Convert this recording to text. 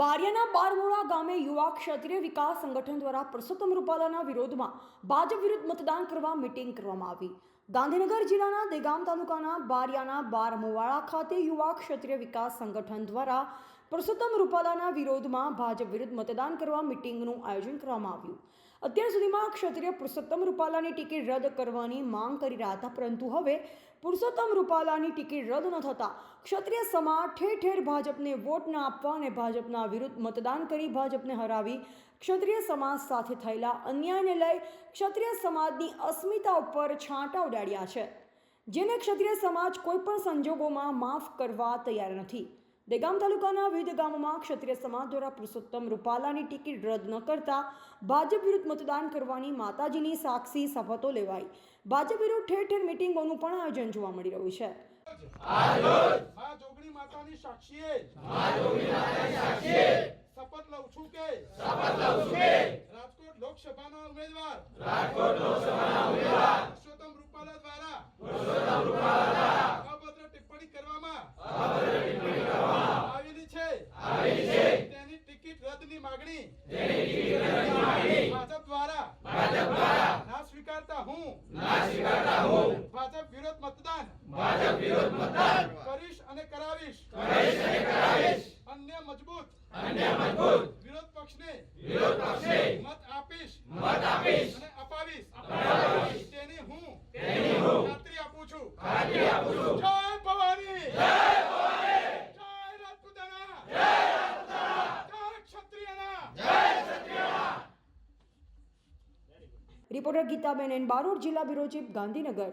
બારિયાના બારમોડા ગામે યુવા ક્ષત્રિય વિકાસ સંગઠન દ્વારા પરસોત્તમ રૂપાલાના વિરોધમાં ભાજપ વિરુદ્ધ મતદાન કરવા મિટિંગ કરવામાં આવી. ગાંધીનગર જિલ્લાના દેગામ તાલુકાના બારિયાના બારમોવાળા ખાતે યુવા ક્ષત્રિય વિકાસ સંગઠન દ્વારા પરસોત્તમ રૂપાલાના વિરોધમાં ભાજપ વિરુદ્ધ મતદાન કરવા મિટિંગનું આયોજન કરવામાં આવ્યું. અત્યાર સુધીમાં ક્ષત્રિય પુરુષોત્તમ રૂપાલાની ટિકિટ રદ કરવાની માંગ કરી રહ્યા હતા, પરંતુ હવે પુરુષોત્તમ રૂપાલાની ટિકિટ રદ ન થતાં ક્ષત્રિય સમાજ ઠેર ઠેર ભાજપને વોટ ન આપવા અને ભાજપના વિરુદ્ધ મતદાન કરી ભાજપને હરાવી ક્ષત્રિય સમાજ સાથે થયેલા અન્યાયને લઈ ક્ષત્રિય સમાજની અસ્મિતા ઉપર છાંટા ઉડાડ્યા છે. જેને ક્ષત્રિય સમાજ કોઈપણ સંજોગોમાં માફ કરવા તૈયાર નથી. દેગામ તાલુકાના વિવિધ ગામોમાં ક્ષત્રિય સમાજ દ્વારા પુરુષોત્તમ રૂપાલાની ટિકિટ રદ ન કરતા ભાજપ વિરુદ્ધ મતદાન કરવાની માતાજીની સાક્ષી શપથો લેવાઈ. ભાજપ વિરુદ્ધ ઠેર ઠેર મિટિંગોનું પણ આયોજન જોવા મળી રહ્યું છે. શપથ લઉં છું કે? રાજકોટ લોકસભાના ઉમેદવાર. પુરુષોત્તમ રૂપાલા દ્વારા અભદ્ર ટિપ્પણી કરવામાં આવેલી છે તેની ટિકિટ રદની માગણી. ભાજપ દ્વારા. ના સ્વીકારતા હું. ભાજપ વિરોધ મતદાન. કરીશ અને કરાવીશ. અન્ય મજબૂત. વિરોધ પક્ષને મત આપીશ. અને અપાવીશ. તેની હું ખાતરી આપું છું. જય ભવાની રિપોર્ટર ગીતાબેન એન બારોડ જિલ્લા બ્યુરો ચીફ ગાંધીનગર